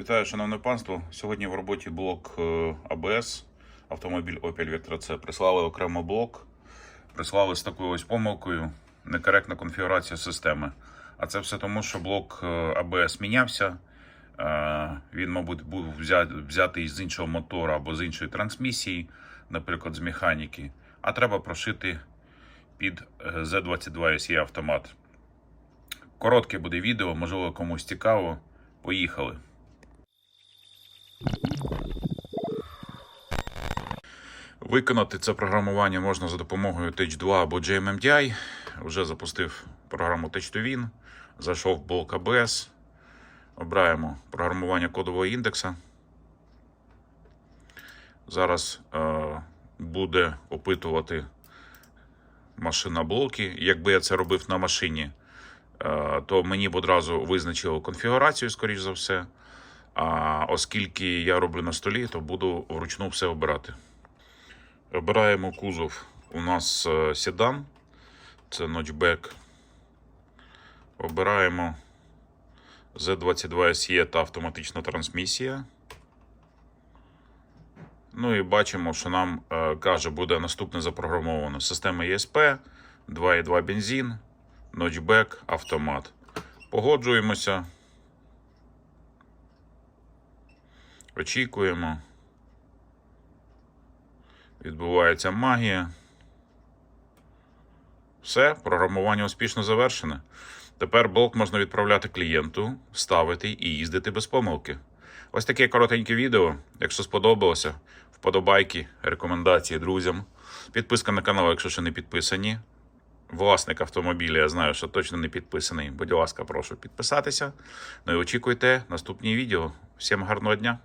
Вітаю, шановне панство. Сьогодні в роботі блок е, АБС, автомобіль Opel Vectra C. Прислали окремо блок, прислали з такою ось помилкою, некоректна конфігурація системи. А це все тому, що блок е, АБС мінявся. Е, Він, мабуть, був взятий з іншого мотора або з іншої трансмісії, наприклад, з механіки. А треба прошити під е, Z22 SE автомат. Коротке буде відео, можливо, комусь цікаво. Поїхали. Виконати це програмування можна за допомогою Tech 2 або JMMTI. Вже запустив програму Tech 2 Win. Зайшов в блок ABS. Обираємо програмування кодового індекса. Зараз е, буде опитувати машина блоки. Якби я це робив на машині, е, то мені б одразу визначило конфігурацію, скоріш за все. А оскільки я роблю на столі, то буду вручну все обирати. Обираємо кузов. У нас е, седан, це ночбек. Обираємо Z22 SE та автоматична трансмісія. Ну і бачимо, що нам е, каже, буде наступне запрограмовано. Система ESP, 2.2 бензин, ночбек, автомат. Погоджуємося. Очікуємо. Відбувається магія. Все, програмування успішно завершене. Тепер блок можна відправляти клієнту, ставити і їздити без помилки. Ось таке коротеньке відео. Якщо сподобалося, вподобайки, рекомендації друзям. Підписка на канал, якщо ще не підписані. Власник автомобіля, я знаю, що точно не підписаний. Будь ласка, прошу підписатися. Ну і очікуйте наступні відео. Всім гарного дня!